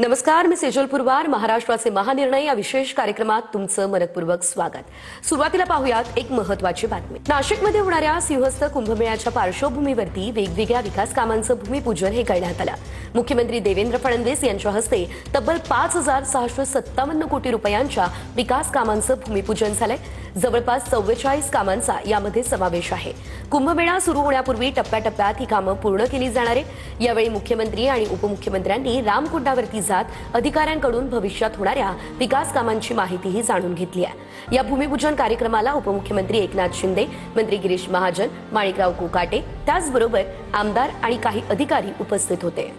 नमस्कार मी सेजल पुरवार महाराष्ट्राचे महानिर्णय. या विशेष कार्यक्रमात तुमचं मनपूर्वक स्वागत. सुरुवातीला पाहूयात एक महत्वाची बातमी. नाशिकमध्ये होणाऱ्या सिंहस्थ कुंभमेळ्याच्या पार्श्वभूमीवरती वेगवेगळ्या विकास कामांचं भूमिपूजन हे करण्यात आलं. मुख्यमंत्री देवेंद्र फडणवीस यांच्या हस्ते तब्बल पाच हजार सहाशे सत्तावन्न कोटी रुपयांच्या विकास कामांचं भूमिपूजन झालंय. जवळपास चव्वेचाळीस कामांचा यामध्ये समावेश आहे. कुंभमेळा सुरू होण्यापूर्वी टप्प्याटप्प्यात ही कामं पूर्ण केली जाणार आहे यावेळी मुख्यमंत्री आणि उपमुख्यमंत्र्यांनी रामकुंडावरती जात अधिकाऱ्यांकडून भविष्यात होणाऱ्या विकास कामांची माहितीही जाणून घेतली आहे. या भूमिपूजन कार्यक्रमाला उपमुख्यमंत्री एकनाथ शिंदे मंत्री गिरीश महाजन माणिकराव कोकाटे त्याचबरोबर आमदार आणि काही अधिकारी उपस्थित होते.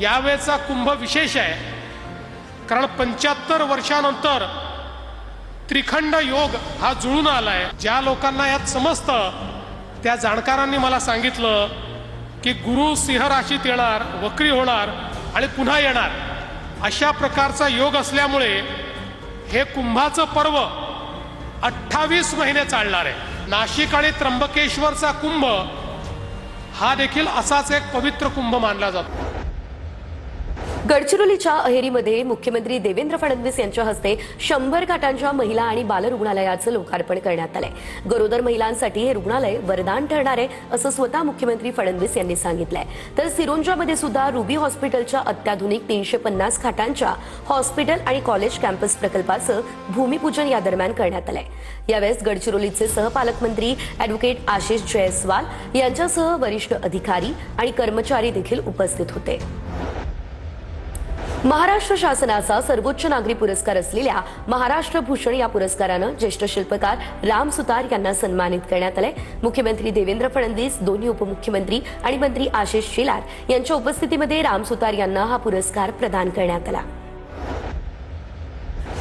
यावेळचा कुंभ विशेष आहे. कारण पंच्याहत्तर वर्षानंतर त्रिखंड योग हा जुळून आलाय. ज्या लोकांना यात समजतं त्या जाणकारांनी मला सांगितलं की गुरु सिंह राशीत येणार वक्री होणार आणि पुन्हा येणार. अशा प्रकारचा योग असल्यामुळे हे कुंभाचं पर्व अठ्ठावीस महिने चालणार आहे. नाशिक आणि त्र्यंबकेश्वरचा कुंभ हा देखील असाच एक पवित्र कुंभ मानला जातो. गडचिरोलीच्या अहेरीमध्ये मुख्यमंत्री देवेंद्र फडणवीस यांच्या हस्ते शंभर खाटांच्या महिला आणि बालरुग्णालयाचं लोकार्पण करण्यात आलंय. गरोदर महिलांसाठी हे रुग्णालय वरदान ठरणार आहे असं स्वतः मुख्यमंत्री फडणवीस यांनी सांगितलंय. तर सिरोंजामध्ये सुद्धा रुबी हॉस्पिटलच्या अत्याधुनिक तीनशे पन्नास खाटांच्या हॉस्पिटल आणि कॉलेज कॅम्पस प्रकल्पाचं भूमिपूजन या दरम्यान करण्यात आलंय. यावेळेस गडचिरोलीचे सहपालकमंत्री अॅडव्होकेट आशिष जयस्वाल यांच्यासह वरिष्ठ अधिकारी आणि कर्मचारी देखील उपस्थित होते. महाराष्ट्र शासनाचा सर्वोच्च नागरी पुरस्कार असलेल्या महाराष्ट्र भूषण या पुरस्कारानं ज्येष्ठ शिल्पकार राम सुतार यांना सन्मानित करण्यात आलंय. मुख्यमंत्री देवेंद्र फडणवीस दोन्ही उपमुख्यमंत्री आणि मंत्री आशिष शेलार यांच्या उपस्थितीमध्ये राम सुतार यांना हा पुरस्कार प्रदान करण्यात आला.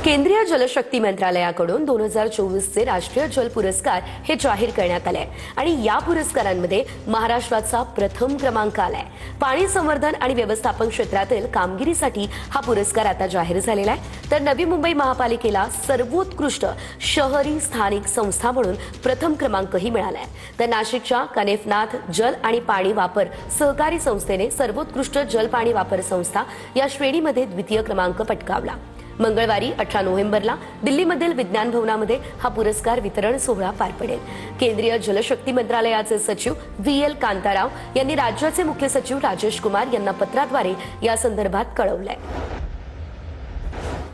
केंद्रीय जलशक्ती मंत्रालयाकडून दोन हजार चोवीसचे राष्ट्रीय जल पुरस्कार हे जाहीर करण्यात आले आणि या पुरस्कारांमध्ये महाराष्ट्राचा प्रथम क्रमांक आलाय. पाणी संवर्धन आणि व्यवस्थापन क्षेत्रातील कामगिरीसाठी हा पुरस्कार आता जाहीर झालेला आहे. तर नवी मुंबई महापालिकेला सर्वोत्कृष्ट शहरी स्थानिक संस्था म्हणून प्रथम क्रमांकही मिळालाय तर नाशिकच्या कनेफनाथ जल आणि पाणी वापर सहकारी संस्थेने सर्वोत्कृष्ट जल पाणी वापर संस्था या श्रेणीमध्ये द्वितीय क्रमांक पटकावला. मंगळवारी अठरा नोव्हेंबरला दिल्लीमधील विज्ञान भवनामध्ये हा पुरस्कार वितरण सोहळा पार पडेल. केंद्रीय जलशक्ती मंत्रालयाचे सचिव व्ही एल कांताराव यांनी राज्याचे मुख्य सचिव राजेश कुमार यांना पत्राद्वारे या संदर्भात कळवलंय.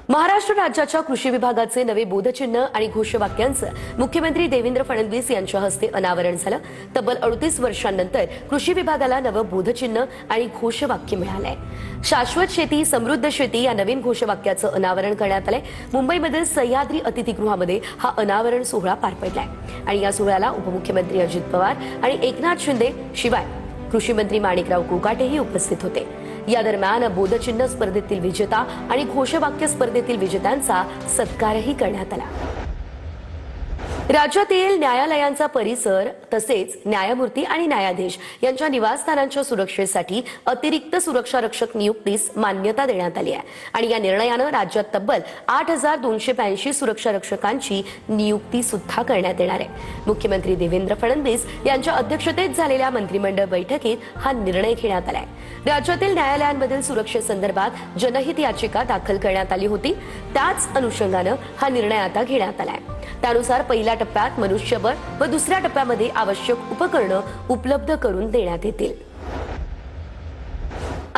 महाराष्ट्र राज्याच्या कृषी विभागाचे नवे बोधचिन्ह आणि घोषवाक्यांचं मुख्यमंत्री देवेंद्र फडणवीस यांच्या हस्ते अनावरण झालं. तब्बल अडतीस वर्षांनंतर कृषी विभागाला नवं बोधचिन्ह आणि घोषवाक्य मिळालंय. शाश्वत शेती समृद्ध शेती या नवीन घोषवाक्याचं अनावरण करण्यात आलंय. मुंबईमधील सह्याद्री अतिथीगृहामध्ये हा अनावरण सोहळा पार पडलाय. आणि या सोहळ्याला उपमुख्यमंत्री अजित पवार आणि एकनाथ शिंदे शिवाय कृषी मंत्री माणिकराव कोकाटेही उपस्थित होते. या दरम्यान बोधचिन्ह स्पर्धेतील विजेता आणि घोषवाक्य स्पर्धेतील विजेत्यांचा सत्कारही करण्यात आला. राज्यातील न्यायालयांचा परिसर तसेच न्यायमूर्ती आणि न्यायाधीश यांच्या निवासस्थानांच्या सुरक्षेसाठी अतिरिक्त सुरक्षा रक्षक नियुक्तीस मान्यता देण्यात आली आहे. आणि या निर्णयानं राज्यात तब्बल आठ हजार दोनशे ब्याऐंशी सुरक्षा रक्षकांची नियुक्ती सुद्धा करण्यात येणार आहे. मुख्यमंत्री देवेंद्र फडणवीस यांच्या अध्यक्षतेत झालेल्या मंत्रिमंडळ बैठकीत हा निर्णय घेण्यात आलाय. राज्यातील न्यायालयांमधील सुरक्षेसंदर्भात जनहित याचिका दाखल करण्यात आली होती. त्याच अनुषंगानं हा निर्णय आता घेण्यात आलाय. त्यानुसार पहिल्या टप्प्यात मनुष्यबळ व दुसऱ्या टप्प्यामध्ये आवश्यक उपकरणं उपलब्ध करून देण्यात येतील.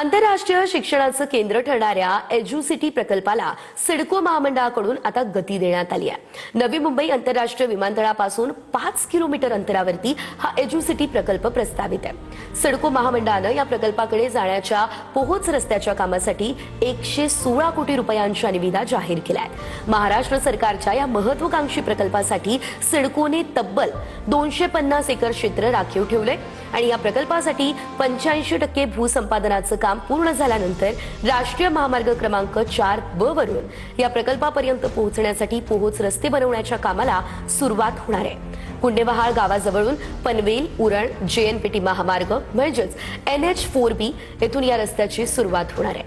आंतरराष्ट्रीय शिक्षणाचं केंद्र ठरणाऱ्या एज्युसिटी प्रकल्पाला सिडको महामंडळाकडून आता गती देण्यात आली आहे. नवी मुंबई आंतरराष्ट्रीय विमानतळापासून पाच किलोमीटर अंतरावरती हा एज्युसिटी प्रकल्प प्रस्तावित आहे. सिडको महामंडळानं या प्रकल्पाकडे जाण्याच्या पोहोच रस्त्याच्या कामासाठी एकशे सोळा कोटी रुपयांच्या निविदा जाहीर केल्या आहेत. महाराष्ट्र सरकारच्या या महत्वाकांक्षी प्रकल्पासाठी सिडकोने तब्बल दोनशे पन्नास एकर क्षेत्र राखीव ठेवलंय. आणि या प्रकल्पासाठी पंच्याऐंशी टक्के भूसंपादनाचं काम पूर्ण झाल्यानंतर राष्ट्रीय महामार्ग क्रमांक चार ब वरून या प्रकल्पापर्यंत पोहोचण्यासाठी पोहोच रस्ते बनवण्याच्या कामाला सुरुवात होणार आहे. कुंडेवहाळ गावाजवळून पनवेल उरण जेएनपीटी महामार्ग म्हणजेच एन एच फोर बी येथून या रस्त्याची सुरुवात होणार आहे.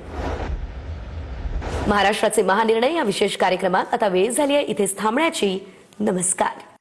महाराष्ट्राचे महानिर्णय या विशेष कार्यक्रमात आता वेळ झाली आहे. इथेच थांबण्याची. नमस्कार.